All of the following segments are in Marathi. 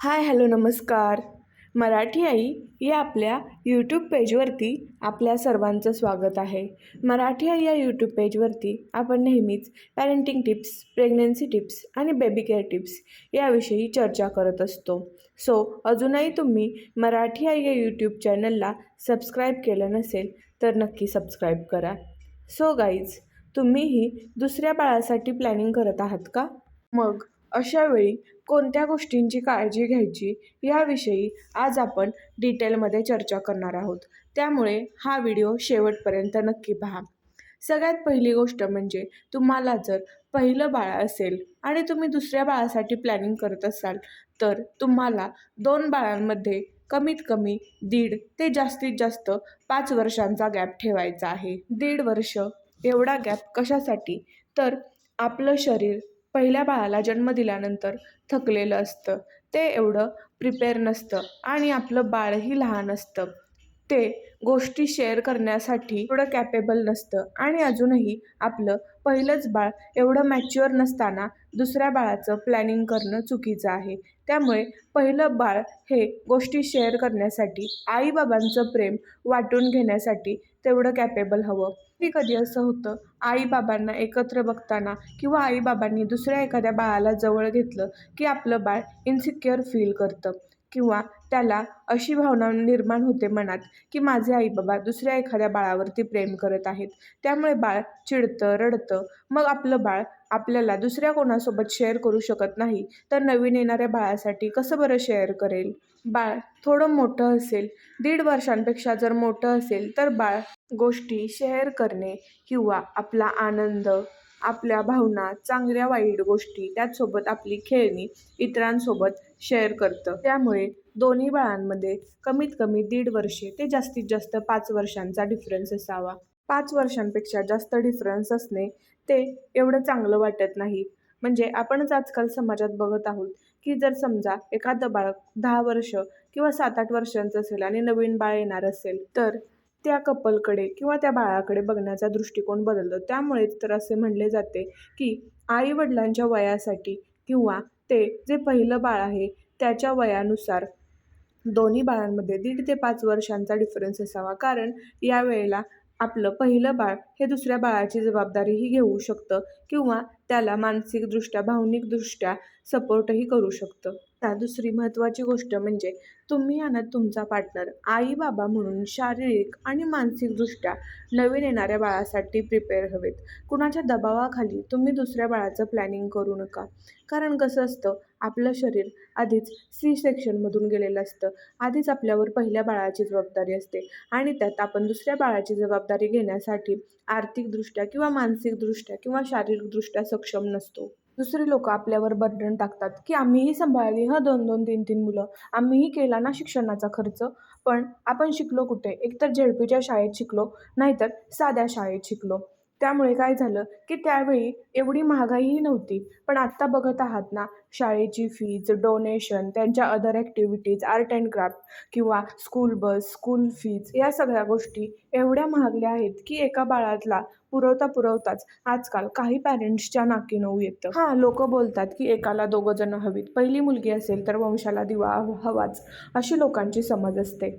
हाय हॅलो नमस्कार. मराठी आई या आपल्या यूट्यूब पेजवरती आपल्या सर्वांचं स्वागत आहे. मराठी आई या यूट्यूब पेजवरती आपण नेहमीच पॅरेंटिंग टिप्स प्रेग्नन्सी टिप्स आणि बेबी केअर टिप्स याविषयी चर्चा करत असतो. सो अजूनही तुम्ही मराठी आई या यूट्यूब चॅनलला सबस्क्राईब केलं नसेल तर नक्की सबस्क्राईब करा. सो गाईज तुम्हीही दुसऱ्या बाळासाठी प्लॅनिंग करत आहात का? मग अशावेळी कोणत्या गोष्टींची काळजी घ्यायची याविषयी आज आपण डिटेलमध्ये चर्चा करणार आहोत. त्यामुळे हा व्हिडिओ शेवटपर्यंत नक्की पहा. सगळ्यात पहिली गोष्ट म्हणजे तुम्हाला जर पहिलं बाळ असेल आणि तुम्ही दुसऱ्या बाळासाठी प्लॅनिंग करत असाल तर तुम्हाला दोन बाळांमध्ये कमीत कमी दीड ते जास्तीत जास्त पाच वर्षांचा गॅप ठेवायचा आहे. दीड वर्ष एवढा गॅप कशासाठी? तर आपलं शरीर पहिल्या बाळाला जन्म दिल्यानंतर थकलेलं असतं. ते एवढं प्रिपेअर नसतं आणि आपलं बाळही लहान असतं. ते गोष्टी शेअर करण्यासाठी एवढं कॅपेबल नसतं आणि अजूनही आपलं पहिलंच बाळ एवढं मॅच्युअर नसताना दुसऱ्या बाळाचं प्लॅनिंग करणं चुकीचं आहे. त्यामुळे पहिलं बाळ हे गोष्टी शेअर करण्यासाठी आईबाबांचं प्रेम वाटून घेण्यासाठी तेवढं कॅपेबल हवं. कधी कधी असं होतं आईबाबांना एकत्र बघताना किंवा आईबाबांनी दुसऱ्या एखाद्या बाळाला जवळ घेतलं की आपलं बाळ इन्सिक्युअर फील करतं. किंवा त्याला अशी भावना निर्माण होते मनात की माझे आई बाबा दुसऱ्या एखाद्या बाळावरती प्रेम करत आहेत. त्यामुळे बाळ चिडतं रडतं. मग आपलं बाळ आपल्याला दुसऱ्या कोणासोबत शेअर करू शकत नाही. तर नवीन येणाऱ्या बाळासाठी कसं बरं शेअर करेल? बाळ थोडं मोठं असेल दीड वर्षांपेक्षा जर मोठं असेल तर बाळ गोष्टी शेअर करणे किंवा आपला आनंद आपल्या भावना चांगल्या वाईट गोष्टी त्याचसोबत आपली खेळणी इतरांसोबत शेअर करतं. त्यामुळे दोन्ही बाळांमध्ये कमीत कमी दीड वर्षे ते जास्तीत जास्त पाच वर्षांचा डिफरन्स असावा. पाच वर्षांपेक्षा जास्त डिफरन्स असणे ते एवढं चांगलं वाटत नाही. म्हणजे आपणच आजकाल समाजात बघत आहोत की जर समजा एखादं बाळ दहा वर्ष किंवा सात आठ वर्षांचं असेल आणि नवीन बाळ येणार असेल तर त्या कपलकडे किंवा त्या बाळाकडे बघण्याचा दृष्टिकोन बदलतो. त्यामुळेच तर असे म्हणले जाते की आईवडिलांच्या वयासाठी किंवा ते जे पहिलं बाळ आहे त्याच्या वयानुसार दोन्ही बाळांमध्ये दीड ते पाच वर्षांचा डिफरन्स असावा. कारण यावेळेला आपलं पहिलं बाळ हे दुसऱ्या बाळाची जबाबदारीही घेऊ शकतं किंवा त्याला मानसिकदृष्ट्या भावनिकदृष्ट्या सपोर्टही करू शकतं. आता दुसरी महत्त्वाची गोष्ट म्हणजे तुम्ही आणि तुमचा पार्टनर आई बाबा म्हणून शारीरिक आणि मानसिकदृष्ट्या नवीन येणाऱ्या बाळासाठी प्रिपेअर हवेत. कुणाच्या दबावाखाली तुम्ही दुसऱ्या बाळाचं प्लॅनिंग करू नका. कारण कसं असतं आपलं शरीर आधीच सी सेक्शनमधून गेलेलं असतं. आधीच आपल्यावर पहिल्या बाळाची जबाबदारी असते. आणि त्यात आपण दुसऱ्या बाळाची जबाबदारी घेण्यासाठी आर्थिकदृष्ट्या किंवा मानसिकदृष्ट्या किंवा शारीरिकदृष्ट्या सक्षम नसतो. दुसरी लोक आपल्यावर बर्डन टाकतात की आम्हीही सांभाळली ह दोन दोन तीन तीन मुलं. आम्हीही केला ना शिक्षणाचा खर्च? पण आपण शिकलो कुठे? एकतर झेडपीच्या शाळेत शिकलो नाहीतर साध्या शाळेत शिकलो. त्यामुळे काय झालं की त्यावेळी एवढी महागाईही नव्हती. पण आत्ता बघत आहात ना शाळेची फीज डोनेशन त्यांच्या other activities art and craft किंवा स्कूल बस स्कूल फीज या सगळ्या गोष्टी एवढ्या महागल्या आहेत की एका बाळातला पुरवता पुरवताच आजकाल काही पॅरेंट्सच्या नाकी नऊ येतं. हां लोक बोलतात की एकाला दोघं जण हवीत. पहिली मुलगी असेल तर वंशाला दिवा हवाच अशी लोकांची समज असते.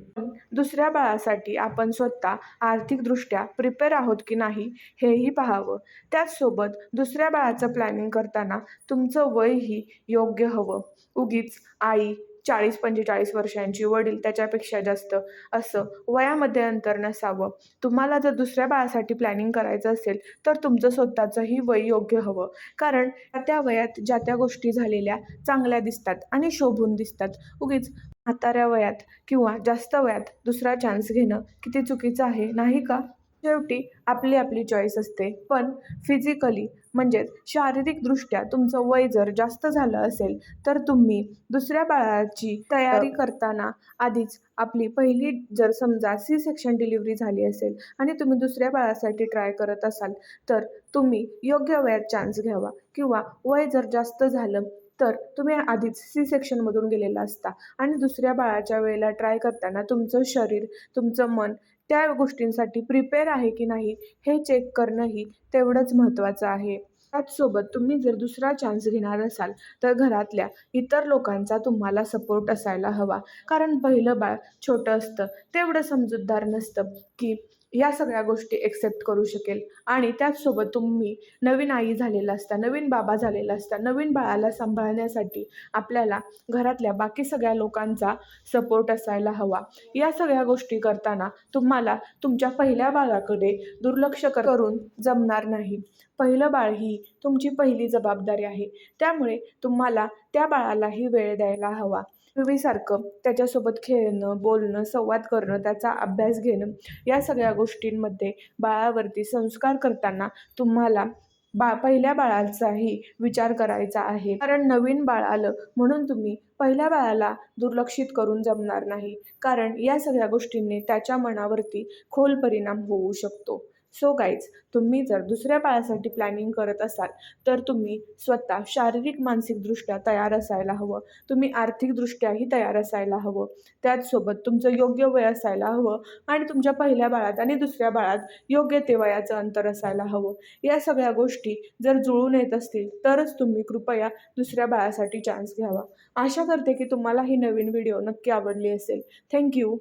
दुसऱ्या बाळासाठी आपण स्वतः आर्थिकदृष्ट्या प्रिपेअर आहोत की नाही हेही पाहावं. त्याचसोबत दुसऱ्या बाळाचं प्लॅनिंग करताना तुमचं वयही योग्य हवं. उगीच आई चाळीस पंचेचाळीस वर्षांची वडील त्याच्यापेक्षा जास्त असं वयामध्ये अंतर नसावं. तुम्हाला जर दुसऱ्या बाळासाठी प्लॅनिंग करायचं असेल तर तुमचं स्वतःचंही वय योग्य हवं. कारण त्या वयात ज्या त्या गोष्टी झालेल्या चांगल्या दिसतात आणि शोभून दिसतात. उगीच म्हाताऱ्या वयात किंवा जास्त वयात दुसरा चान्स घेणं किती चुकीचं आहे नाही का? शेवटी आपली आपली चॉईस असते. पण फिजिकली म्हणजेच शारीरिकदृष्ट्या तुमचं वय जर जास्त झालं असेल तर तुम्ही दुसऱ्या बाळाची तयारी करताना आधीच आपली पहिली जर समजा सी सेक्शन डिलिव्हरी झाली असेल आणि तुम्ही दुसऱ्या बाळासाठी ट्राय करत असाल तर तुम्ही योग्य वयात चान्स घ्यावा. किंवा वय जर जास्त झालं तर तुम्ही आधीच सी सेक्शनमधून गेलेला असता आणि दुसऱ्या बाळाच्या वेळेला ट्राय करताना तुमचं शरीर तुमचं मन त्या गोष्टींसाठी प्रिपेअर आहे की नाही हे चेक करणंही तेवढंच महत्त्वाचं आहे. त्याचसोबत तुम्ही जर दुसरा चान्स घेणार असाल तर घरातल्या इतर लोकांचा तुम्हाला सपोर्ट असायला हवा. कारण पहिलं बाळ छोटं असतं तेवढं समजूतदार नसतं की या सगळ्या गोष्टी एक्सेप्ट करू शकेल. आणि त्याचसोबत तुम्ही नवीन आई झालेला असता नवीन बाबा झालेला असता नवीन बाळाला सांभाळण्यासाठी आपल्याला घरातल्या बाकी सगळ्या लोकांचा सपोर्ट असायला हवा. या सगळ्या गोष्टी करताना तुम्हाला तुमच्या पहिल्या बाळाकडे दुर्लक्ष करून जमणार नाही. पहिलं बाळ ही तुमची पहिली जबाबदारी आहे. त्यामुळे तुम्हाला त्या बाळालाही वेळ द्यायला हवा. पूर्वीसारखं त्याच्यासोबत खेळणं बोलणं संवाद करणं त्याचा अभ्यास घेणं या सगळ्या गोष्टींमध्ये बाळावरती संस्कार करताना तुम्हाला बा पहिल्या बाळाचाही विचार करायचा आहे. कारण नवीन बाळ आलं म्हणून तुम्ही पहिल्या बाळाला दुर्लक्षित करून जमणार नाही. कारण या सगळ्या गोष्टींनी त्याच्या मनावरती खोल परिणाम होऊ शकतो. सो गाईज तुम्ही जर दुसऱ्या बाळासाठी प्लॅनिंग करत असाल तर तुम्ही स्वतः शारीरिक मानसिकदृष्ट्या तयार असायला हवं. तुम्ही आर्थिकदृष्ट्याही तयार असायला हवं. त्याचसोबत तुमचं योग्य वय असायला हवं आणि तुमच्या पहिल्या बाळात आणि दुसऱ्या बाळात योग्य ते वयाचं अंतर असायला हवं. या सगळ्या गोष्टी जर जुळून येत असतील तरच तुम्ही कृपया दुसऱ्या बाळासाठी चान्स घ्यावा. आशा करते की तुम्हाला ही नवीन व्हिडिओ नक्की आवडली असेल. थँक्यू